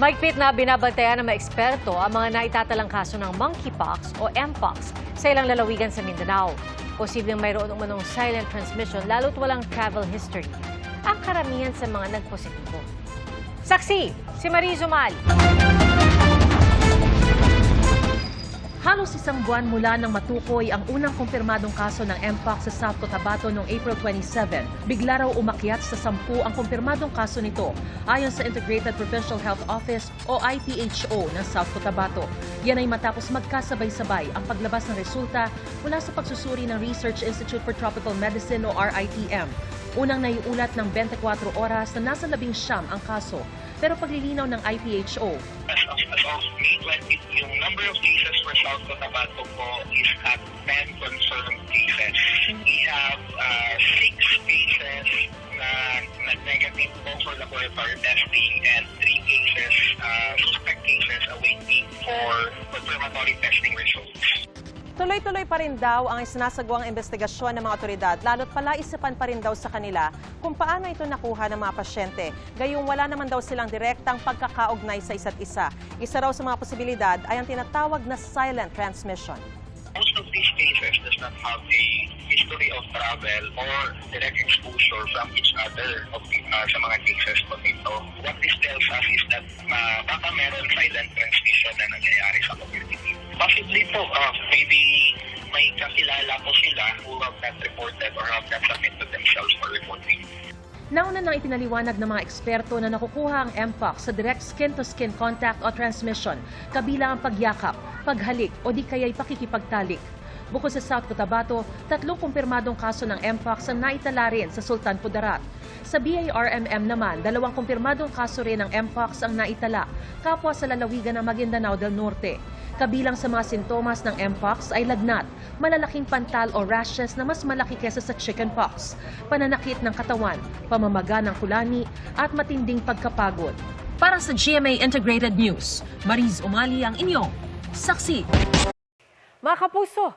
Maigpit na binabantayan ng mga eksperto ang mga naitatalang kaso ng monkeypox o mpox sa ilang lalawigan sa Mindanao. Posibleng mayroon umanong silent transmission lalo't walang travel history. Ang karamihan sa mga nagpositibo. Saksi, si Marizo Mal. Halos isang buwan mula nang matukoy ang unang kumpirmadong kaso ng Mpox sa South Cotabato noong April 27, bigla raw umakyat sa sampu ang kumpirmadong kaso nito ayon sa Integrated Provincial Health Office o IPHO ng South Cotabato. Yan ay matapos magkasabay-sabay ang paglabas ng resulta mula sa pagsusuri ng Research Institute for Tropical Medicine o RITM. Unang naiulat ng 24 oras na nasa labing siyam ang kaso, pero paglilinaw ng IPHO, of, of May 20, yung number of cases for South Cotabato is at 10 confirmed cases. We have uh, 6 cases na nag-negative po for laboratory testing and 3 cases, uh, suspect awaiting for confirmatory testing. Tuloy-tuloy pa rin daw ang sinasagawang investigasyon ng mga otoridad, lalo't palaisipan pa rin daw sa kanila kung paano ito nakuha ng mga pasyente. Gayong wala naman daw silang direktang pagkakaugnay sa isa't isa. Isa raw sa mga posibilidad ay ang tinatawag na silent transmission. Most of these cases does not have a history of travel or direct exposure from each other of the, uh, sa mga cases po nito. What this tells us is that uh, baka meron silent transmission na nangyayari sa community. Possibly po, uh, kakilala po sila who have not reported or have not submitted themselves for reporting. Nauna nang ipinaliwanag ng mga eksperto na nakukuha ang Mpox sa direct skin-to-skin contact o transmission, kabilang ang pagyakap, paghalik o di kaya'y pakikipagtalik. Bukod sa South Cotabato, tatlong kumpirmadong kaso ng Mpox ang naitala rin sa Sultan Kudarat. Sa BARMM naman, dalawang kumpirmadong kaso rin ng Mpox ang naitala, kapwa sa lalawigan ng Maguindanao del Norte. Kabilang sa mga sintomas ng Mpox ay lagnat, malalaking pantal o rashes na mas malaki kesa sa chickenpox, pananakit ng katawan, pamamaga ng kulani at matinding pagkapagod. Para sa GMA Integrated News, Mariz Umali ang inyong saksi. Mga kapuso,